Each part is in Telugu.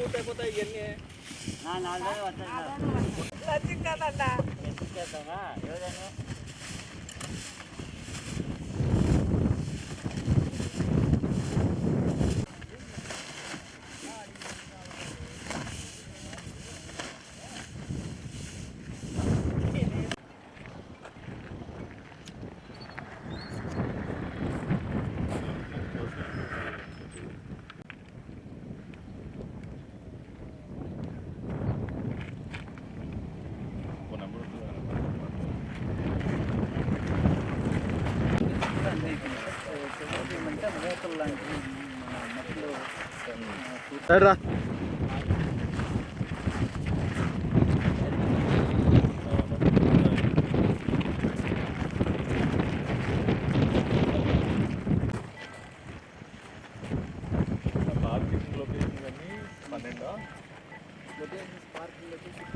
అయిపోతాయి ఇవన్నీ నా నాలుగు రోజులు వస్తాయి సార్ లచ్చికదన్నా చేస్తామా ఎవరైనా రా పార్కింగ్ లొకేషన్ ఇవన్నీ పన్నెండా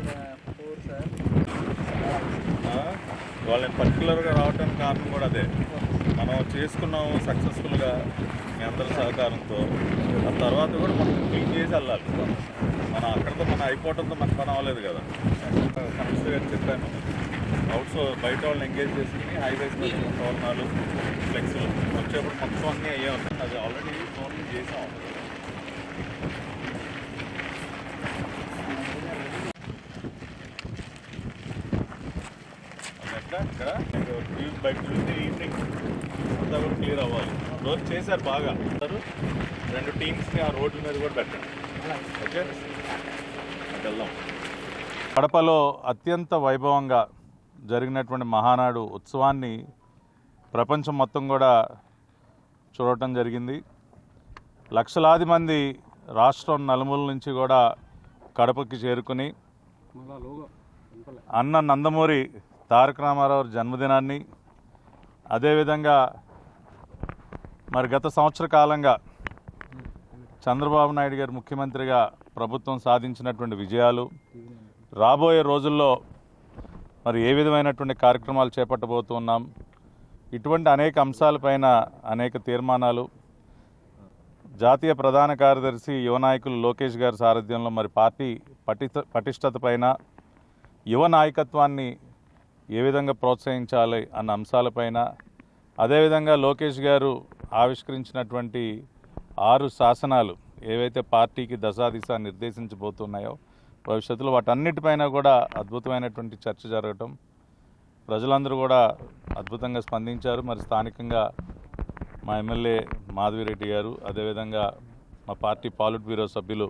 ఆ, వాళ్ళని పర్టికులర్గా రావడానికి కారణం కూడా అదే. మనం చేసుకున్నాము సక్సెస్ఫుల్గా మీ అందరి సహకారంతో. ఆ తర్వాత కూడా మనం క్లీన్ చేసి వెళ్ళాలి. మనం అక్కడితో మనం అయిపోవడంతో మనకు పని అవ్వలేదు కదా. కమిషనర్ గారు చెప్పాను. అవుట్స్ బయట వాళ్ళని ఎంగేజ్ చేసుకుని హైవేస్ మీద టోర్నాలు ఫ్లెక్స్లు వచ్చేప్పుడు మొత్తం అన్నీ అయ్యే ఉన్నాయి అది ఆల్రెడీ ఫోన్ చేసాం. ఇక్కడ టీవీ బయట చూస్తే ఈవినింగ్ అంతా కూడా క్లియర్ అవ్వాలి. రోజు చేశారు బాగా. అందరూ రెండు టీమ్స్ని ఆ రోడ్ల మీద కూడా పెట్టండి. ఓకే? వెళ్దాం. కడపలో అత్యంత వైభవంగా జరిగినటువంటి మహానాడు ఉత్సవాన్ని ప్రపంచం మొత్తం కూడా చూడటం జరిగింది. లక్షలాది మంది రాష్ట్రం నలుమూల నుంచి కూడా కడపకి చేరుకుని అన్న నందమూరి తారక రామారావు జన్మదినాన్ని అదేవిధంగా మరి గత సంవత్సర కాలంగా చంద్రబాబు నాయుడు గారు ముఖ్యమంత్రిగా ప్రభుత్వం సాధించినటువంటి విజయాలు రాబోయే రోజుల్లో మరి ఏ విధమైనటువంటి కార్యక్రమాలు చేపట్టబోతున్నాం ఇటువంటి అనేక అంశాలపైన అనేక తీర్మానాలు జాతీయ ప్రధాన కార్యదర్శి యువ నాయకులు లోకేష్ గారి సారథ్యంలో మరి పార్టీ పటిష్ట పటిష్టత పైన యువ నాయకత్వాన్ని ఏ విధంగా ప్రోత్సహించాలి అన్న అంశాలపైన అదేవిధంగా లోకేష్ గారు ఆవిష్కరించినటువంటి ఆరు శాసనాలు ఏవైతే పార్టీకి దశాదిశ నిర్దేశించబోతున్నాయో భవిష్యత్తులో వాటన్నిటిపైన కూడా అద్భుతమైనటువంటి చర్చ జరగటం ప్రజలందరూ కూడా అద్భుతంగా స్పందించారు. మరి స్థానికంగా మా ఎమ్మెల్యే మాధవిరెడ్డి గారు అదేవిధంగా మా పార్టీ పాలిట్ బ్యూరో సభ్యులు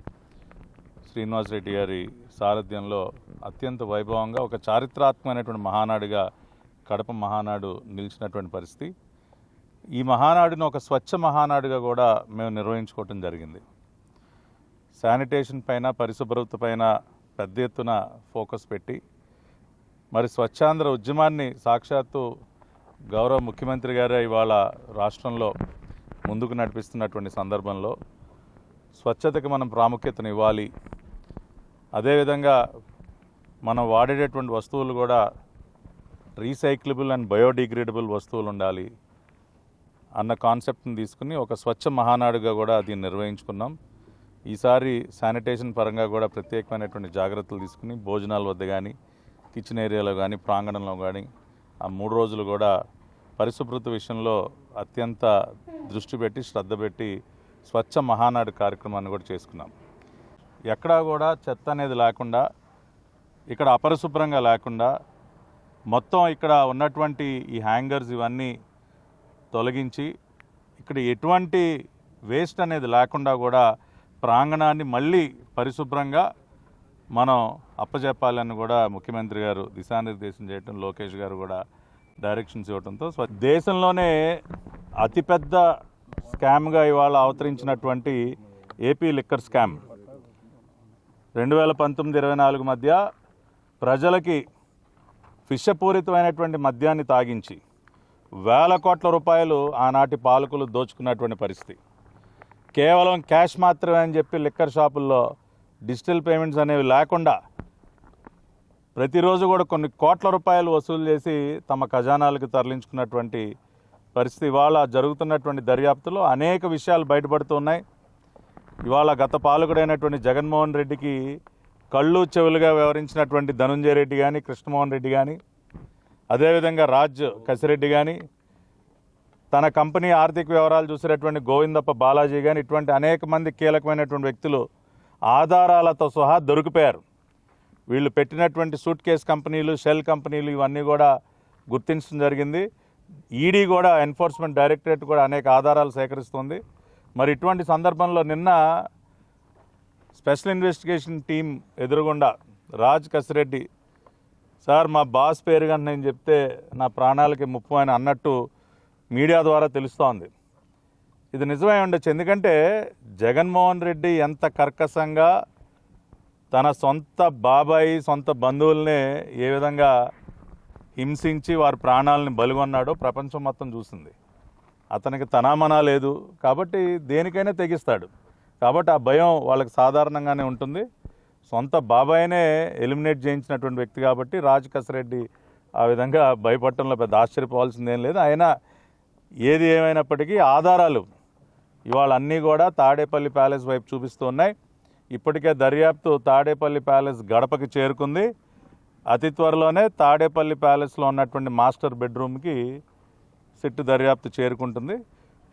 శ్రీనివాస్ రెడ్డి గారి సారథ్యంలో అత్యంత వైభవంగా ఒక చారిత్రాత్మకమైనటువంటి మహానాడుగా కడప మహానాడు నిలిచినటువంటి పరిస్థితి. ఈ మహానాడును ఒక స్వచ్ఛ మహానాడుగా కూడా మేము నిర్వహించుకోవటం జరిగింది. శానిటేషన్ పైన పరిశుభ్రత పైన పెద్ద ఎత్తున ఫోకస్ పెట్టి మరి స్వచ్ఛాంధ్ర ఉద్యమాన్ని సాక్షాత్తు గౌరవ ముఖ్యమంత్రి గారే ఇవాళ రాష్ట్రంలో ముందుకు నడిపిస్తున్నటువంటి సందర్భంలో స్వచ్ఛతకి మనం ప్రాముఖ్యతను ఇవ్వాలి. అదేవిధంగా మనం వాడేటటువంటి వస్తువులు కూడా రీసైక్లబుల్ అండ్ బయోడిగ్రేడబుల్ వస్తువులు ఉండాలి అన్న కాన్సెప్ట్ని తీసుకుని ఒక స్వచ్ఛ మహానాడుగా కూడా దీన్ని నిర్వహించుకున్నాం. ఈసారి శానిటేషన్ పరంగా కూడా ప్రత్యేకమైనటువంటి జాగ్రత్తలు తీసుకుని భోజనాల వద్ద కానీ కిచెన్ ఏరియాలో కానీ ప్రాంగణంలో కానీ ఆ మూడు రోజులు కూడా పరిశుభ్రత విషయంలో అత్యంత దృష్టి పెట్టి శ్రద్ధ పెట్టి స్వచ్ఛ మహానాడు కార్యక్రమాన్ని కూడా చేసుకున్నాం. ఎక్కడా కూడా చెత్త అనేది లేకుండా ఇక్కడ అపరిశుభ్రంగా లేకుండా మొత్తం ఇక్కడ ఉన్నటువంటి ఈ హ్యాంగర్స్ ఇవన్నీ తొలగించి ఇక్కడ ఎటువంటి వేస్ట్ అనేది లేకుండా కూడా ప్రాంగణాన్ని మళ్ళీ పరిశుభ్రంగా మనం అప్పచెప్పాలని కూడా ముఖ్యమంత్రి గారు దిశానిర్దేశం చేయటం లోకేష్ గారు కూడా డైరెక్షన్స్ ఇవ్వడంతో దేశంలోనే అతిపెద్ద స్కామ్గా ఇవాళ అవతరించినటువంటి ఏపీ లిక్కర్ స్కామ్. రెండు వేల పంతొమ్మిది ఇరవై నాలుగు మధ్య ప్రజలకి విషపూరితమైనటువంటి మద్యాన్ని తాగించి వేల కోట్ల రూపాయలు ఆనాటి పాలకులు దోచుకున్నటువంటి పరిస్థితి. కేవలం క్యాష్ మాత్రమే అని చెప్పి లిక్కర్ షాపుల్లో డిజిటల్ పేమెంట్స్ అనేవి లేకుండా ప్రతిరోజు కూడా కొన్ని కోట్ల రూపాయలు వసూలు చేసి తమ ఖజానాలకు తరలించుకున్నటువంటి పరిస్థితి ఇవాళ జరుగుతున్నటువంటి దర్యాప్తులో అనేక విషయాలు బయటపడుతున్నాయి ఇవాళ గత పాలకుడైనటువంటి జగన్మోహన్ రెడ్డికి కళ్ళు చెవులుగా వ్యవహరించినటువంటి ధనుంజయ రెడ్డి కానీ కృష్ణమోహన్ రెడ్డి కానీ అదేవిధంగా రాజ్ కసిరెడ్డి కానీ తన కంపెనీ ఆర్థిక వ్యవహారాలు చూసినటువంటి గోవిందప్ప బాలాజీ కానీ ఇటువంటి అనేక మంది కీలకమైనటువంటి వ్యక్తులు ఆధారాలతో సహా దొరికిపోయారు. వీళ్ళు పెట్టినటువంటి సూట్ కేస్ కంపెనీలు షెల్ కంపెనీలు ఇవన్నీ కూడా గుర్తించడం జరిగింది. ఈడీ కూడా ఎన్ఫోర్స్మెంట్ డైరెక్టరేట్ కూడా అనేక ఆధారాలు సేకరిస్తుంది. మరి ఇటువంటి సందర్భంలో నిన్న స్పెషల్ ఇన్వెస్టిగేషన్ టీం ఎదురుగుండా రాజ్ కసిరెడ్డి సార్ మా బాస్ పేరు కానీ నేను చెప్తే నా ప్రాణాలకి ముప్పు అని అన్నట్టు మీడియా ద్వారా తెలుస్తోంది. ఇది నిజమై ఉండొచ్చు. ఎందుకంటే జగన్మోహన్ రెడ్డి ఎంత కర్కశంగా తన సొంత బాబాయి సొంత బంధువుల్నే ఏ విధంగా హింసించి వారి ప్రాణాలని బలిగొన్నాడో ప్రపంచం మొత్తం చూసింది. అతనికి తనామనా లేదు. కాబట్టి దేనికైనా తెగిస్తాడు. కాబట్టి ఆ భయం వాళ్ళకి సాధారణంగానే ఉంటుంది. సొంత బాబాయ్నే ఎలిమినేట్ చేయించినటువంటి వ్యక్తి కాబట్టి రాజ్ కసరెడ్డి ఆ విధంగా భయపడటంలో పెద్ద ఆశ్చర్యపోవాల్సిందేం లేదు. అయినా ఏది ఏమైనప్పటికీ ఆధారాలు ఇవాళ అన్నీ కూడా తాడేపల్లి ప్యాలెస్ వైపు చూపిస్తూ ఉన్నాయి. ఇప్పటికే దర్యాప్తు తాడేపల్లి ప్యాలెస్ గడపకి చేరుకుంది. అతి త్వరలోనే తాడేపల్లి ప్యాలెస్లో ఉన్నటువంటి మాస్టర్ బెడ్రూమ్కి సిట్టు దర్యాప్తు చేరుకుంటుంది.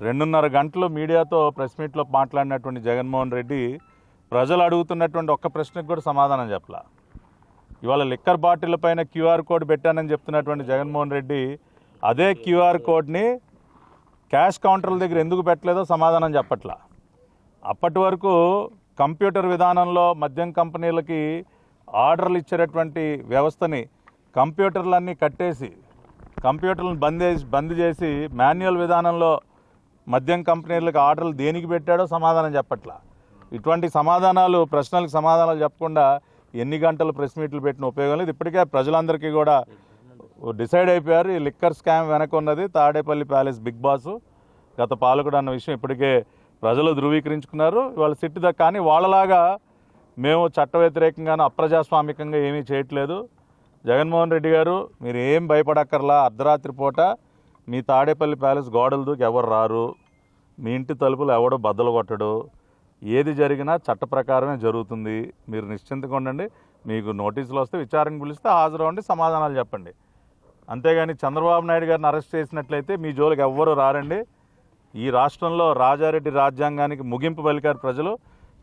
రెండున్నర గంటలు మీడియాతో ప్రెస్ మీట్లో మాట్లాడినటువంటి జగన్మోహన్ రెడ్డి ప్రజలు అడుగుతున్నటువంటి ఒక్క ప్రశ్నకు కూడా సమాధానం చెప్పలా. ఇవాళ లిక్కర్ బాటిల్ పైన క్యూఆర్ కోడ్ పెట్టానని చెప్తున్నటువంటి జగన్మోహన్ రెడ్డి అదే క్యూఆర్ కోడ్ని క్యాష్ కౌంటర్ల దగ్గర ఎందుకు పెట్టలేదో సమాధానం చెప్పట్లా. అప్పటి వరకు కంప్యూటర్ విధానంలో మద్యం కంపెనీలకి ఆర్డర్లు ఇచ్చేటటువంటి వ్యవస్థని కంప్యూటర్లన్నీ కట్టేసి కంప్యూటర్లను బంద్ చేసి బంద్ చేసి మాన్యువల్ విధానంలో మద్యం కంపెనీలకు ఆర్డర్లు దేనికి పెట్టాడో సమాధానం చెప్పట్లా. ఇటువంటి సమాధానాలు ప్రశ్నలకు సమాధానాలు చెప్పకుండా ఎన్ని గంటలు ప్రెస్ మీట్లు పెట్టిన ఉపయోగం లేదు. ఇప్పటికే ప్రజలందరికీ కూడా డిసైడ్ అయిపోయారు. ఈ లిక్కర్ స్కామ్ వెనక ఉన్నది తాడేపల్లి ప్యాలెస్ బిగ్ బాస్. గత పాలకుడు అన్న విషయం ఇప్పటికే ప్రజలు ధృవీకరించుకున్నారు. వాళ్ళ సిట్టు కానీ వాళ్ళలాగా మేము చట్ట వ్యతిరేకంగాను అప్రజాస్వామికంగా ఏమీ చేయట్లేదు. జగన్మోహన్ రెడ్డి గారు మీరు ఏం భయపడక్కర్లా అర్ధరాత్రి పూట మీ తాడేపల్లి ప్యాలెస్ గోడలు దూకి ఎవరు రారు? మీ ఇంటి తలుపులు ఎవడో బద్దలు కొట్టడు. ఏది జరిగినా చట్ట ప్రకారమే జరుగుతుంది. మీరు నిశ్చింతగా ఉండండి. మీకు నోటీసులు వస్తే విచారణ పిలిస్తే హాజరవ్వండి సమాధానాలు చెప్పండి. అంతేగాని చంద్రబాబు నాయుడు గారిని అరెస్ట్ చేసినట్లయితే మీ జోలికి ఎవ్వరూ రారండి. ఈ రాష్ట్రంలో రాజారెడ్డి రాజ్యాంగానికి ముగింపు పలికారు ప్రజలు.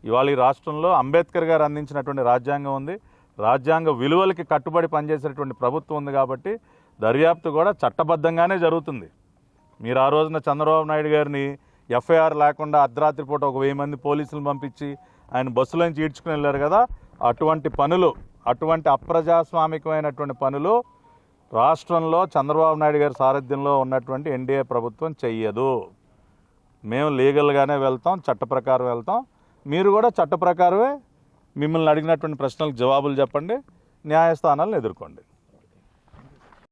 ఇవాళ ఈ రాష్ట్రంలో అంబేద్కర్ గారు అందించినటువంటి రాజ్యాంగం ఉంది. రాజ్యాంగ విలువలకి కట్టుబడి పనిచేసేటువంటి ప్రభుత్వం ఉంది కాబట్టి దర్యాప్తు కూడా చట్టబద్ధంగానే జరుగుతుంది. మీరు ఆ రోజున చంద్రబాబు నాయుడు గారిని ఎఫ్ఐఆర్ లేకుండా అర్ధరాత్రి పూట ఒక వెయ్యి మంది పోలీసులు పంపించి ఆయన బస్సులోంచి ఈడ్చుకుని వెళ్ళారు కదా అటువంటి పనులు అటువంటి అప్రజాస్వామికమైనటువంటి పనులు రాష్ట్రంలో చంద్రబాబు నాయుడు గారి సారథ్యంలో ఉన్నటువంటి ఎన్డీఏ ప్రభుత్వం చెయ్యదు. మేము లీగల్గానే వెళ్తాం చట్ట ప్రకారం వెళ్తాం. మీరు కూడా చట్ట ప్రకారమే మిమ్మల్ని అడిగినటువంటి ప్రశ్నలకు జవాబులు చెప్పండి న్యాయస్థానాలను ఎదుర్కోండి.